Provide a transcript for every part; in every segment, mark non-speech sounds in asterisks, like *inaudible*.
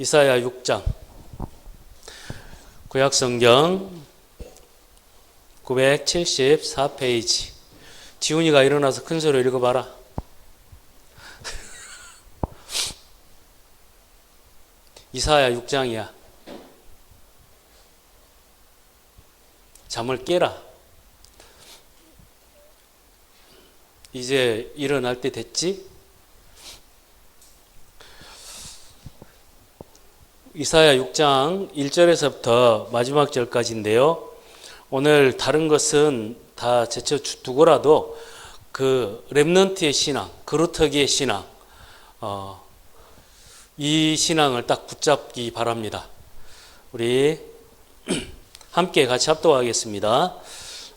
이사야 6장. 구약 성경 974페이지. 지훈이가 일어나서 큰 소리로 읽어봐라. *laughs* 이사야 6장이야. 잠을 깨라. 이제 일어날 때 됐지? 이사야 6장 1절에서부터 마지막 절까지인데요. 오늘 다른 것은 다 제쳐 두고라도 그 렘넌트의 신앙, 그루터기의 신앙, 어, 이 신앙을 딱 붙잡기 바랍니다. 우리 *clears throat* 함께 같이 합독하겠습니다.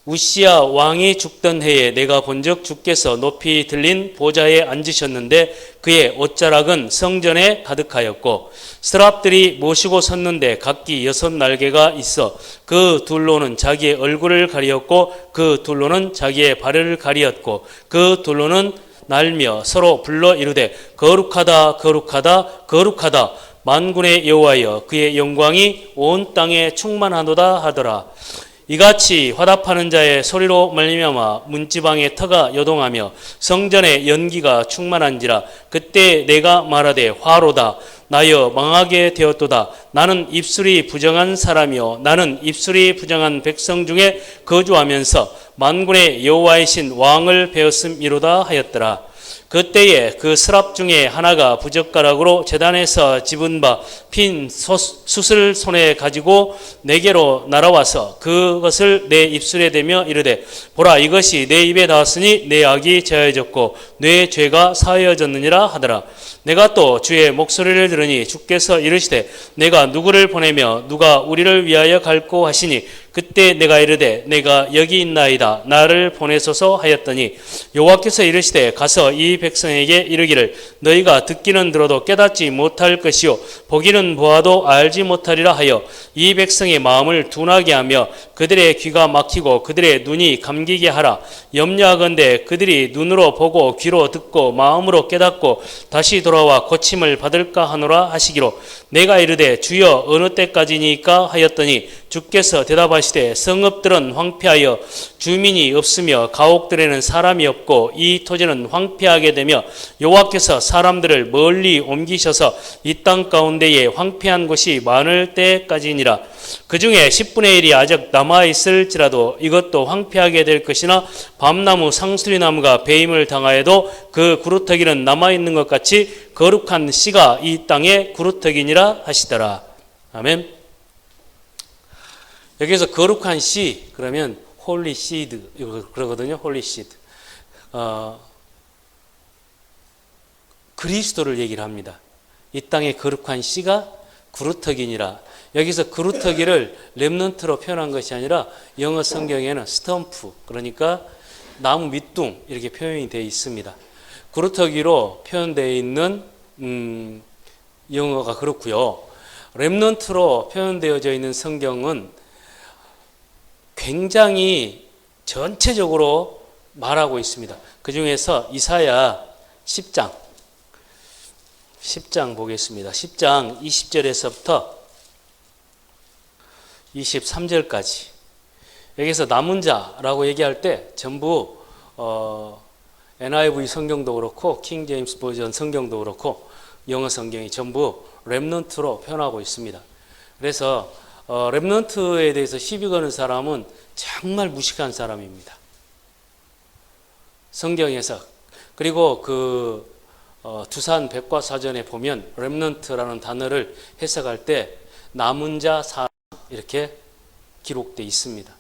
우시야 왕이 죽던 해에 내가 본적 주께서 높이 들린 보좌에 앉으셨는데 그의 옷자락은 성전에 가득하였고 스랍들이 모시고 섰는데 각기 여섯 날개가 있어 그 둘로는 자기의 얼굴을 가리었고 그 둘로는 자기의 발을 가리었고 그 둘로는 날며 서로 불러 이르되 거룩하다 거룩하다 거룩하다. 만군의 여호와여 그의 영광이 온 땅에 충만하도다 하더라 이같이 화답하는 자의 소리로 말미암아 문지방의 터가 요동하며 성전의 연기가 충만한지라 그때 내가 말하되 화로다. 나여 망하게 되었도다. 나는 입술이 부정한 사람이요. 나는 입술이 부정한 백성 중에 거주하면서 만군의 여호와이신 왕을 배웠음이로다 하였더라 그때에 그 스랍 중에 하나가 부젓가락으로 재단에서 집은 바 핀 숯을 손에 가지고 내게로 날아와서 그것을 내 입술에 대며 이르되 보라 이것이 내 입에 닿았으니 내 악이 제하여졌고 내 죄가 사하여졌느니라 하더라. 내가 또 주의 목소리를 들으니 주께서 이르시되 내가 누구를 보내며 누가 우리를 위하여 갈고 하시니 그때 내가 이르되 내가 여기 있나이다. 나를 보내소서 하였더니 여호와께서 이르시되 가서 이 백성에게 이르기를 너희가 듣기는 들어도 깨닫지 못할 것이요 보기는 보아도 알지 못하리라 하여 이 백성의 마음을 둔하게 하며 그들의 귀가 막히고 그들의 눈이 감기게 하라. 염려하건대 그들이 눈으로 보고 귀로 듣고 마음으로 깨닫고 다시 돌아와 고침을 받을까 하노라 하시기로 내가 이르되 주여 어느 때까지니까 하였더니 주께서 대답하시 되 성읍들은 황폐하여 주민이 없으며 가옥들에는 사람이 없고 이 토지는 황폐하게 되며 여호와께서 사람들을 멀리 옮기셔서 이 땅 가운데에 황폐한 곳이 많을 때까지니라 그 중에 10분의 1이 아직 남아 있을지라도 이것도 황폐하게 될 것이나 밤나무 상수리나무가 배임을 당하여도 그 구루터기는 남아 있는 것 같이 거룩한 씨가 이 땅에 구루터기니라 하시더라 아멘. 여기서 거룩한 씨 그러면 홀리 시드 그러거든요. 홀리 시드. 어, 그리스도를 얘기를 합니다. 이 땅의 거룩한 씨가 구루터기니라. 여기서 구루터기를 렘넌트로 표현한 것이 아니라 영어 성경에는 스톰프 그러니까 나무 밑둥 이렇게 표현이 되어 있습니다. 구루터기로 표현되어 있는 음, 영어가 그렇고요. 렘넌트로 표현되어져 있는 성경은 굉장히 전체적으로 말하고 있습니다. 그 중에서 이사야 10장 10장 보겠습니다. 10장 20절에서부터 23절까지 여기서 남은 자라고 얘기할 때 전부 어, NIV 성경도 그렇고 킹 제임스 버전 성경도 그렇고 영어 성경이 전부 렘넌트로 표현하고 있습니다. 그래서 어, 렘넌트에 대해서 시비 거는 사람은 정말 무식한 사람입니다. 성경에서 그리고 그 어, 두산 백과사전에 보면 렘넌트라는 단어를 해석할 때 남은 자 사람 이렇게 기록돼 있습니다.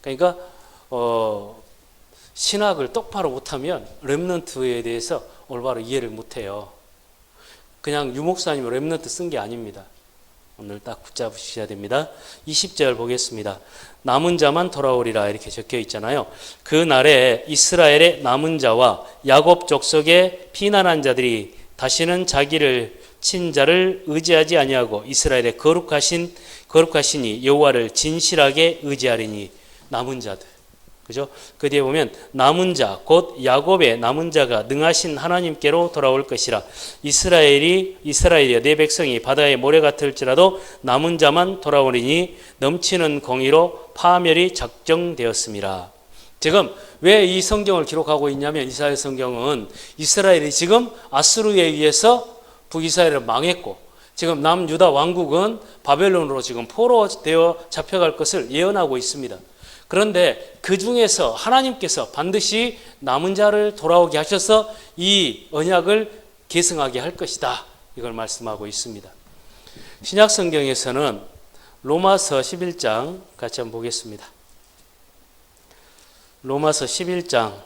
그러니까 어, 신학을 똑바로 못하면 렘넌트에 대해서 올바로 이해를 못해요. 그냥 유목사님 렘넌트 쓴 게 아닙니다. 오늘 딱 붙잡으셔야 됩니다. 20절 보겠습니다. 남은 자만 돌아오리라 이렇게 적혀 있잖아요. 그 날에 이스라엘의 남은 자와 야곱 족속의 피난한 자들이 다시는 자기를 친 자를 의지하지 아니하고 이스라엘의 거룩하신 거룩하시니 여호와를 진실하게 의지하리니 남은 자들 그죠? 그 뒤에 보면 남은 자, 곧 야곱의 남은 자가 능하신 하나님께로 돌아올 것이라. 이스라엘이 이스라엘이여 내 백성이 바다의 모래 같을지라도 남은 자만 돌아오리니 넘치는 공의로 파멸이 작정되었습니다. 지금 왜 이 성경을 기록하고 있냐면 이사야 성경은 이스라엘이 지금 아수르에 의해서 북이스라엘을 망했고 지금 남유다 왕국은 바벨론으로 지금 포로되어 잡혀갈 것을 예언하고 있습니다. 그런데 그 중에서 하나님께서 반드시 남은 자를 돌아오게 하셔서 이 언약을 계승하게 할 것이다. 이걸 말씀하고 있습니다. 신약 성경에서는 로마서 11장 같이 한번 보겠습니다. 로마서 11장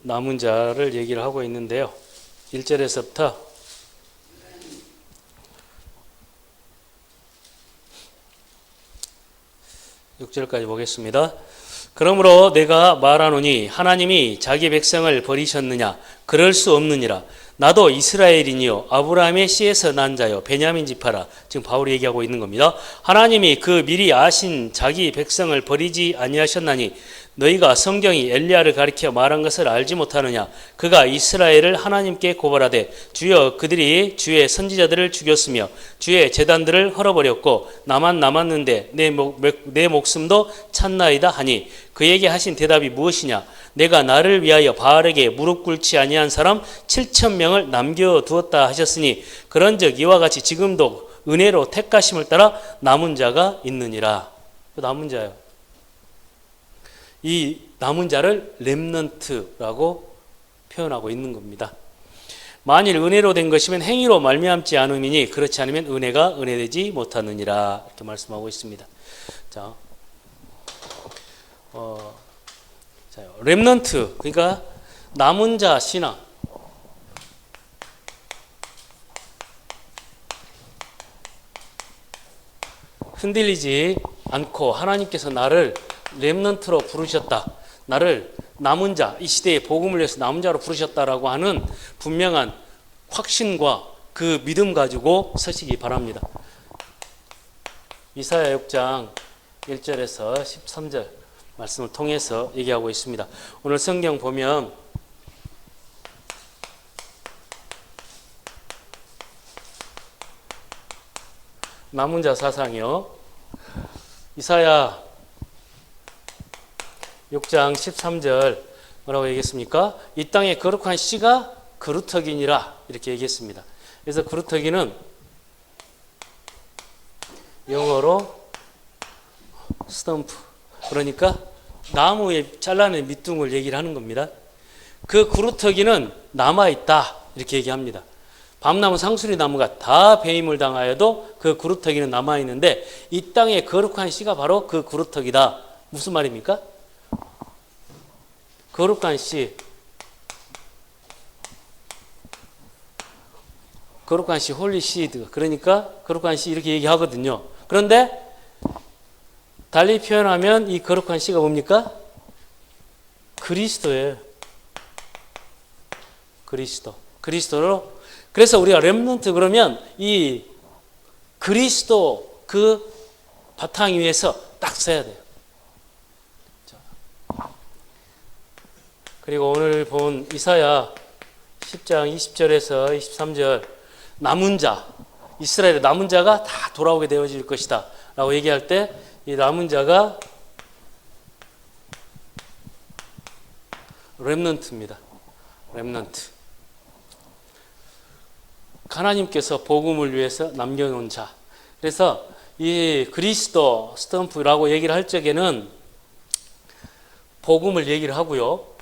남은 자를 얘기를 하고 있는데요. 1절에서부터 6절까지 보겠습니다. 그러므로 내가 말하노니 하나님이 자기 백성을 버리셨느냐 그럴 수 없느니라 나도 이스라엘이니요 아브라함의 씨에서 난 자요 베냐민 지파라 지금 바울이 얘기하고 있는 겁니다. 하나님이 그 미리 아신 자기 백성을 버리지 아니하셨나니 너희가 성경이 엘리야를 가리켜 말한 것을 알지 못하느냐? 그가 이스라엘을 하나님께 고발하되 주여 그들이 주의 선지자들을 죽였으며 주의 재단들을 헐어버렸고 나만 남았는데 내, 목, 내 목숨도 찾나이다 하니 그에게 하신 대답이 무엇이냐? 내가 나를 위하여 바알에게 무릎 꿇지 아니한 사람 7천 명을 남겨 두었다 하셨으니 그런즉 이와 같이 지금도 은혜로 택가심을 따라 남은 자가 있느니라. 그 남은 자요 이 남은 자를 렘넌트라고 표현하고 있는 겁니다. 만일 은혜로 된 것이면 행위로 말미암지 않음이니 그렇지 않으면 은혜가 은혜되지 못하느니라 이렇게 말씀하고 있습니다. 자, 어, 자, 렘넌트 그러니까 남은 자 신앙. 흔들리지 않고 하나님께서 나를 렘넌트로 부르셨다. 나를 남은 자, 이 시대에 복음을 위해서 남은 자로 부르셨다라고 하는 분명한 확신과 그 믿음 가지고 서시기 바랍니다. 이사야 6장 1절에서 13절 말씀을 통해서 얘기하고 있습니다. 오늘 성경 보면 남은 자 사상이요. 이사야 6장 13절 뭐라고 얘기했습니까? 이 땅에 거룩한 씨가 그루터기니라 이렇게 얘기했습니다. 그래서 그루터기는 영어로 스탬프 그러니까 나무에 잘라낸 밑둥을 얘기를 하는 겁니다. 그 그루터기는 남아 있다 이렇게 얘기합니다. 밤나무 상수리 나무가 다 배임을 당하여도 그 그루터기는 남아 있는데 이 땅에 거룩한 씨가 바로 그 그루터기다. 무슨 말입니까? 거룩한 씨, 거룩한 씨, 홀리 시드. 그러니까 거룩한 씨 이렇게 얘기하거든요. 그런데 달리 표현하면 이 거룩한 씨가 뭡니까? 그리스도예요. 그리스도. 그리스도로. 그래서 우리가 렘넌트 그러면 이 그리스도 그 바탕 위에서 딱 서야 돼요. 그리고 오늘 본 이사야 10장 20절에서 23절 남은 자 이스라엘의 남은 자가 다 돌아오게 되어질 것이다 라고 얘기할 때 이 남은 자가 렘넌트입니다. 렘넌트. 하나님께서 복음을 위해서 남겨놓은 자. 그래서 이 그리스도 스탬프라고 얘기를 할 적에는 복음을 얘기를 하고요.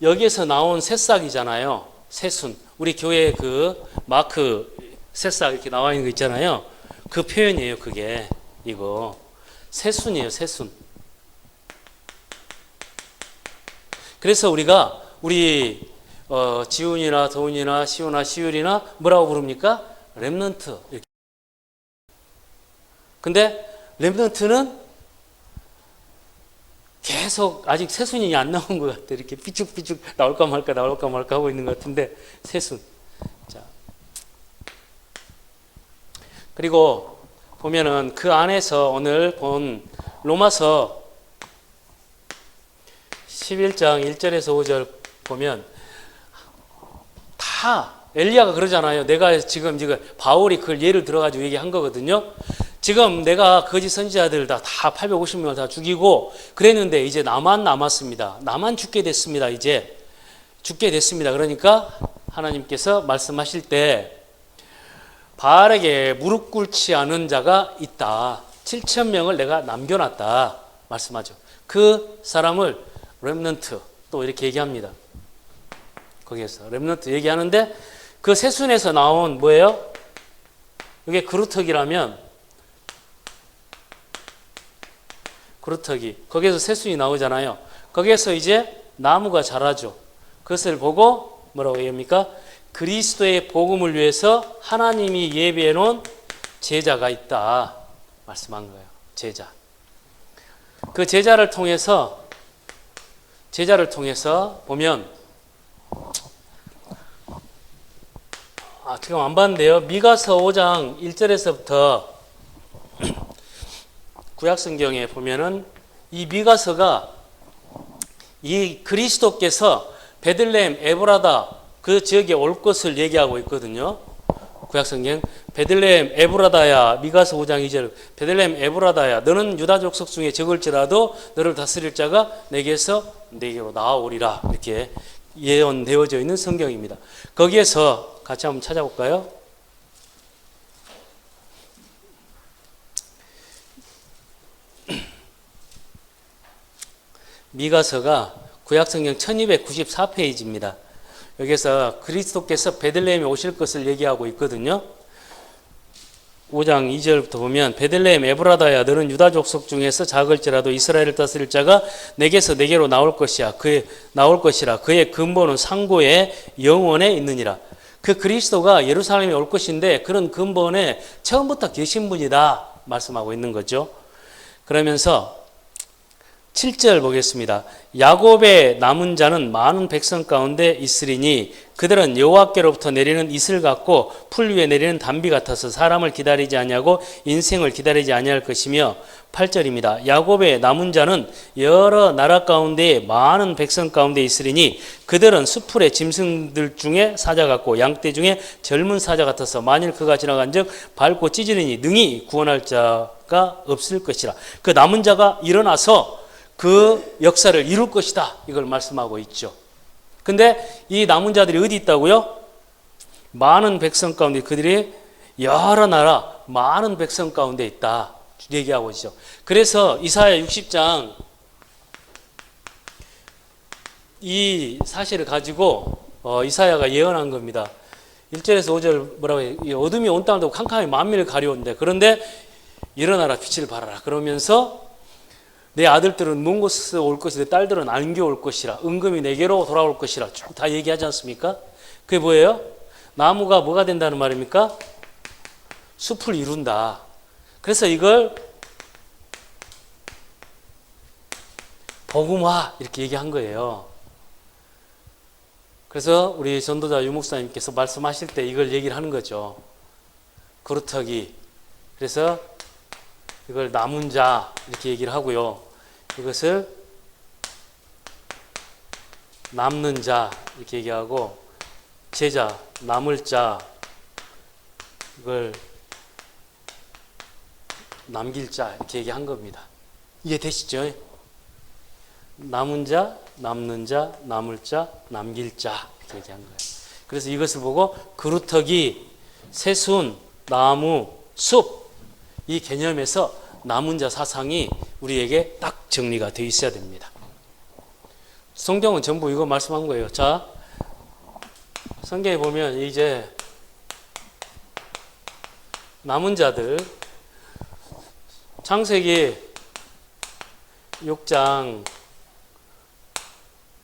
여기에서 나온 새싹이잖아요. 새순. 우리 교회 그 마크 새싹 이렇게 나와 있는 거 있잖아요. 그 표현이에요. 그게 이거 새순이에요. 새순. 그래서 우리가 우리 어, 지훈이나 도훈이나 시훈아 시율이나 뭐라고 부릅니까? 렘넌트. 근데 렘넌트는 계속 아직 새순이 안 나온 것 같아. 이렇게 삐죽삐죽 나올까 말까 나올까 말까 하고 있는 것 같은데 새순. 자. 그리고 보면은 그 안에서 오늘 본 로마서 11장 1절에서 5절 보면 다 엘리야가 그러잖아요. 내가 지금 지금 바울이 그걸 예를 들어 가지고 얘기한 거거든요. 지금 내가 거짓 선지자들 다, 다 850명을 다 죽이고 그랬는데 이제 나만 남았습니다. 나만 죽게 됐습니다. 이제 죽게 됐습니다. 그러니까 하나님께서 말씀하실 때 바알에게 무릎 꿇지 않은 자가 있다. 7천 명을 내가 남겨놨다. 말씀하죠. 그 사람을 렘넌트 또 이렇게 얘기합니다. 거기에서 렘넌트 얘기하는데 그 세순에서 나온 뭐예요? 이게 그루터기라면 그루터기 거기에서 세순이 나오잖아요. 거기에서 이제 나무가 자라죠. 그것을 보고 뭐라고 얘기합니까? 그리스도의 복음을 위해서 하나님이 예비해 놓은 제자가 있다. 말씀한 거예요. 제자. 그 제자를 통해서 제자를 통해서 보면 아, 지금 안 봤는데요. 미가서 5장 1절에서부터 구약 성경에 보면은 이 미가서가 이 그리스도께서 베들레헴 에브라다 그 지역에 올 것을 얘기하고 있거든요. 구약 성경 베들레헴 에브라다야 미가서 5장 2절 베들레헴 에브라다야 너는 유다 족속 중에 적을지라도 너를 다스릴 자가 내게서 내게로 나아오리라 이렇게 예언되어져 있는 성경입니다. 거기에서 같이 한번 찾아볼까요? 미가서가 구약성경 1294페이지입니다. 여기서 그리스도께서 베들레헴에 오실 것을 얘기하고 있거든요. 5장 2절부터 보면 베들레헴 에브라다야 너는 유다 족속 중에서 작을지라도 이스라엘을 다스릴 자가 내게서 내게로 나올 것이야 그의 나올 것이라 그의 근본은 상고의 영원에 있느니라 그 그리스도가 예루살렘에 올 것인데 그런 근본에 처음부터 계신 분이다 말씀하고 있는 거죠. 그러면서 7절 보겠습니다. 야곱의 남은 자는 많은 백성 가운데 있으리니 그들은 여호와께로부터 내리는 이슬 같고 풀 위에 내리는 담비 같아서 사람을 기다리지 아니하고 인생을 기다리지 아니할 것이며 8절입니다. 야곱의 남은 자는 여러 나라 가운데 많은 백성 가운데 있으리니 그들은 수풀의 짐승들 중에 사자 같고 양떼 중에 젊은 사자 같아서 만일 그가 지나간즉 밟고 찢으리니 능히 구원할 자가 없을 것이라. 그 남은 자가 일어나서 그 역사를 이룰 것이다. 이걸 말씀하고 있죠. 근데 이 남은 자들이 어디 있다고요? 많은 백성 가운데 그들이 여러 나라 많은 백성 가운데 있다. 얘기하고 있죠. 그래서 이사야 60장 이 사실을 가지고 어, 이사야가 예언한 겁니다. 1절에서 5절 뭐라고 해요? 이 어둠이 온 땅을 캄캄히 만민을 가려운데 그런데 일어나라 빛을 발하라 그러면서 내 아들들은 먼 곳에서 올 것이고 내 딸들은 안겨 올 것이라 은금이 내게로 돌아올 것이라 쭉 다 얘기하지 않습니까? 그게 뭐예요? 나무가 뭐가 된다는 말입니까? 숲을 이룬다. 그래서 이걸 복음화 이렇게 얘기한 거예요. 그래서 우리 전도자 유목사님께서 말씀하실 때 이걸 얘기를 하는 거죠. 그루터기. 그래서 이걸 남은 자 이렇게 얘기를 하고요. 이것을 남는 자 이렇게 얘기하고 제자 남을 자 이걸 남길 자 이렇게 얘기한 겁니다. 이해되시죠? 남은 자, 남는 자, 남을 자, 남길 자 이렇게 얘기한 거예요. 그래서 이것을 보고 그루터기, 새순, 나무, 숲 이 개념에서 남은 자 사상이 우리에게 딱 정리가 되어 있어야 됩니다. 성경은 전부 이거 말씀한 거예요. 자, 성경에 보면 이제 남은 자들 창세기 6장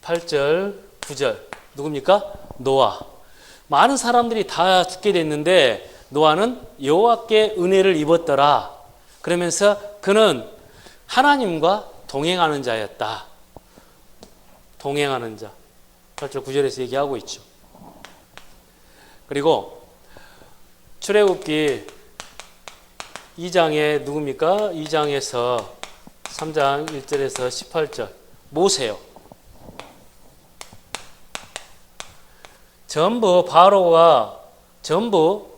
8절, 9절 누굽니까? 노아. 많은 사람들이 다 죽게 됐는데 노아는 여호와께 은혜를 입었더라. 그러면서 그는 하나님과 동행하는 자였다. 동행하는 자. 8절 9절에서 얘기하고 있죠. 그리고 출애굽기 2장에 누굽니까? 2장에서 3장 1절에서 18절 모세요. 전부 바로가 전부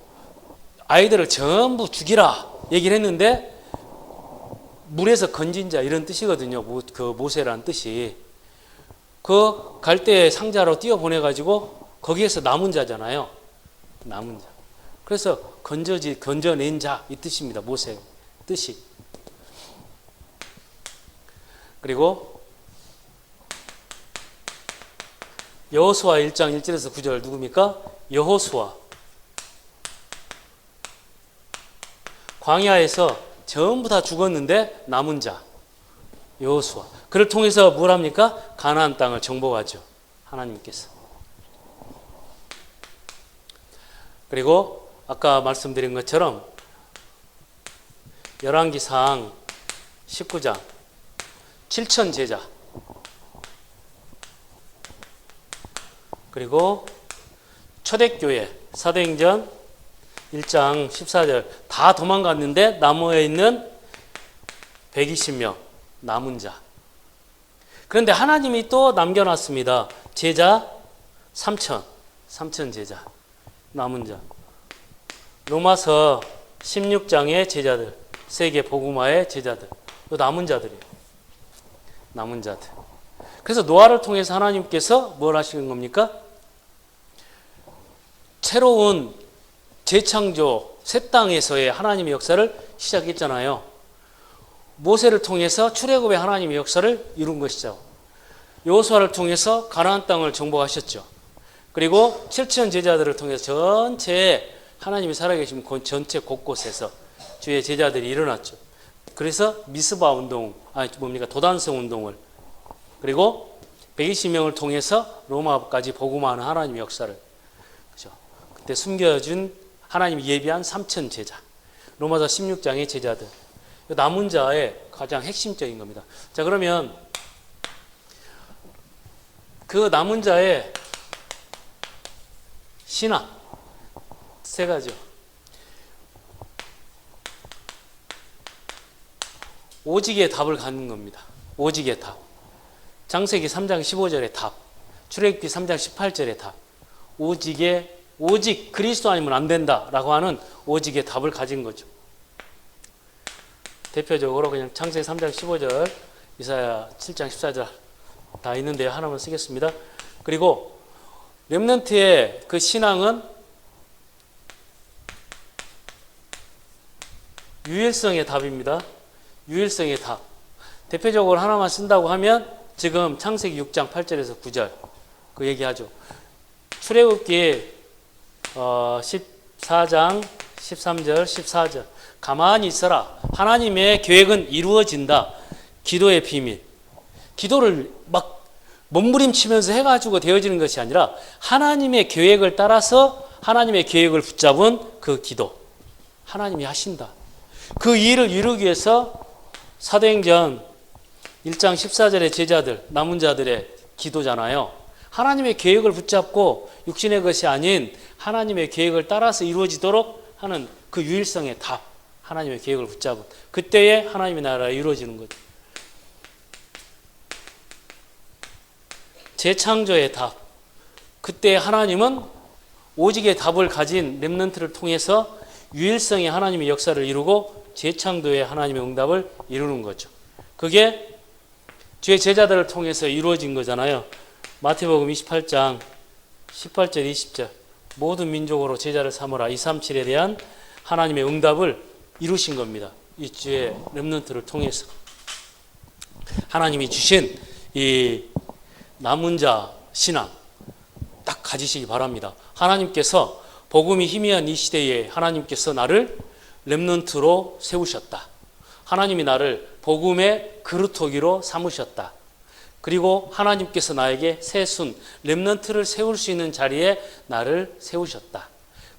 아이들을 전부 죽이라 얘기를 했는데 물에서 건진 자 이런 뜻이거든요. 모- 그 모세라는 뜻이 그 갈대 상자로 띄어 보내 가지고 거기에서 남은 자잖아요. 남은 자. 그래서 건져지 건져낸 자 이 뜻입니다. 모세 뜻이. 그리고 여호수아 1장 1절에서 9절 누굽니까? 여호수아 광야에서 전부 다 죽었는데 남은 자 여호수아 그를 통해서 뭘 합니까? 가나안 땅을 정복하죠. 하나님께서. 그리고 아까 말씀드린 것처럼 열왕기상 19장 7천 제자 그리고 초대교회 사도행전 1장 14절. 다 도망갔는데 나무에 있는 120명 남은 자. 그런데 하나님이 또 남겨놨습니다. 제자 3천 3천 제자 남은 자. 로마서 16장의 제자들 세계 복음화의 제자들. 또 남은 자들이에요. 남은 자들. 그래서 노아를 통해서 하나님께서 뭘 하시는 겁니까? 새로운 재창조 새 땅에서의 하나님의 역사를 시작했잖아요. 모세를 통해서 출애굽의 하나님의 역사를 이룬 것이죠. 여호수아를 통해서 가나안 땅을 정복하셨죠. 그리고 7천 제자들을 통해서 전체 하나님이 살아계신 곳 전체 곳곳에서 주의 제자들이 일어났죠. 그래서 미스바 운동, 아니 뭡니까 도단성 운동을 그리고 120명을 통해서 로마까지 복음하는 하나님의 역사를 그죠. 그때 숨겨진 하나님이 예비한 3천 제자. 로마서 16장의 제자들. 남은 자의 가장 핵심적인 겁니다. 자, 그러면 그 남은 자의 신앙 세 가지요. 오직의 답을 갖는 겁니다. 오직의 답. 장세기 3장 15절의 답. 출애굽기 3장 18절의 답. 오직의 오직 그리스도 아니면 안 된다라고 하는 오직의 답을 가진 거죠. 대표적으로 그냥 창세기 3장 15절, 이사야 7장 14절 다 있는데 하나만 쓰겠습니다. 그리고 렘넌트의 그 신앙은 유일성의 답입니다. 유일성의 답. 대표적으로 하나만 쓴다고 하면 지금 창세기 6장 8절에서 9절 그 얘기하죠. 출애굽기 어, 14장 13절 14절 가만히 있어라. 하나님의 계획은 이루어진다. 기도의 비밀. 기도를 막 몸부림치면서 해가지고 되어지는 것이 아니라 하나님의 계획을 따라서 하나님의 계획을 붙잡은 그 기도. 하나님이 하신다. 그 일을 이루기 위해서 사도행전 1장 14절의 제자들, 남은 자들의 기도잖아요. 하나님의 계획을 붙잡고 육신의 것이 아닌 하나님의 계획을 따라서 이루어지도록 하는 그 유일성의 답. 하나님의 계획을 붙잡은. 그때에 하나님의 나라가 이루어지는 거죠. 재창조의 답. 그때 하나님은 오직의 답을 가진 렘넌트를 통해서 유일성의 하나님의 역사를 이루고 재창조의 하나님의 응답을 이루는 거죠. 그게 주의 제자들을 통해서 이루어진 거잖아요. 마태복음 28장 18절 20절 모든 민족으로 제자를 삼으라 237에 대한 하나님의 응답을 이루신 겁니다. 이 주의 렘넌트를 통해서 하나님이 주신 이 남은 자 신앙 딱 가지시기 바랍니다. 하나님께서 복음이 희미한 이 시대에 하나님께서 나를 렘넌트로 세우셨다. 하나님이 나를 복음의 그루터기로 삼으셨다. 그리고 하나님께서 나에게 새순 렘넌트를 세울 수 있는 자리에 나를 세우셨다.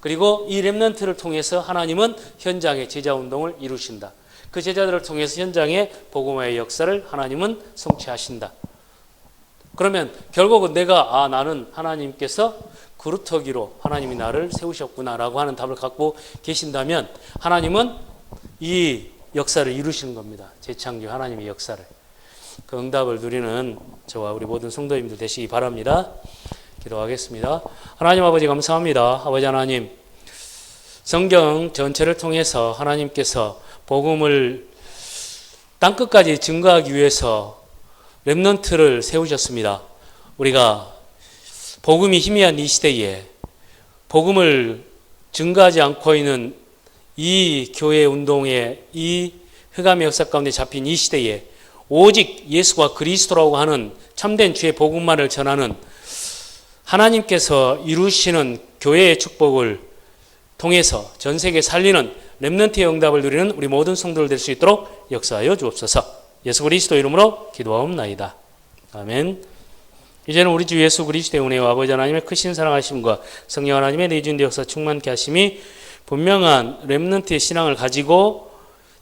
그리고 이 렘넌트를 통해서 하나님은 현장의 제자 운동을 이루신다. 그 제자들을 통해서 현장의 복음화의 역사를 하나님은 성취하신다. 그러면 결국은 내가 아 나는 하나님께서 그루터기로 하나님이 나를 세우셨구나라고 하는 답을 갖고 계신다면 하나님은 이 역사를 이루시는 겁니다. 재창조 하나님의 역사를. 그 응답을 누리는 저와 우리 모든 성도님들 되시기 바랍니다. 기도하겠습니다. 하나님 아버지 감사합니다. 아버지 하나님 성경 전체를 통해서 하나님께서 복음을 땅 끝까지 증거하기 위해서 렘넌트를 세우셨습니다. 우리가 복음이 희미한 이 시대에 복음을 증거하지 않고 있는 이 교회 운동의 이 흑암의 역사 가운데 잡힌 이 시대에 오직 예수가 그리스도라고 하는 참된 주의 복음만을 전하는 하나님께서 이루시는 교회의 축복을 통해서 전 세계 살리는 렘넌트의 응답을 누리는 우리 모든 성도들 될수 있도록 역사하여 주옵소서. 예수 그리스도 이름으로 기도하옵나이다. 아멘. 이제는 우리 주 예수 그리스도의 은혜와 아버지 하나님의 크신 사랑하심과 성령 하나님의 내준 역사 충만케 하심이 분명한 렘넌트의 신앙을 가지고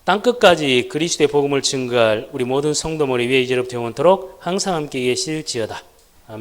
땅 끝까지 그리스도의 복음을 증거할 우리 모든 성도머리 위에 이제로부터 영원토록 항상 함께 계실지어다.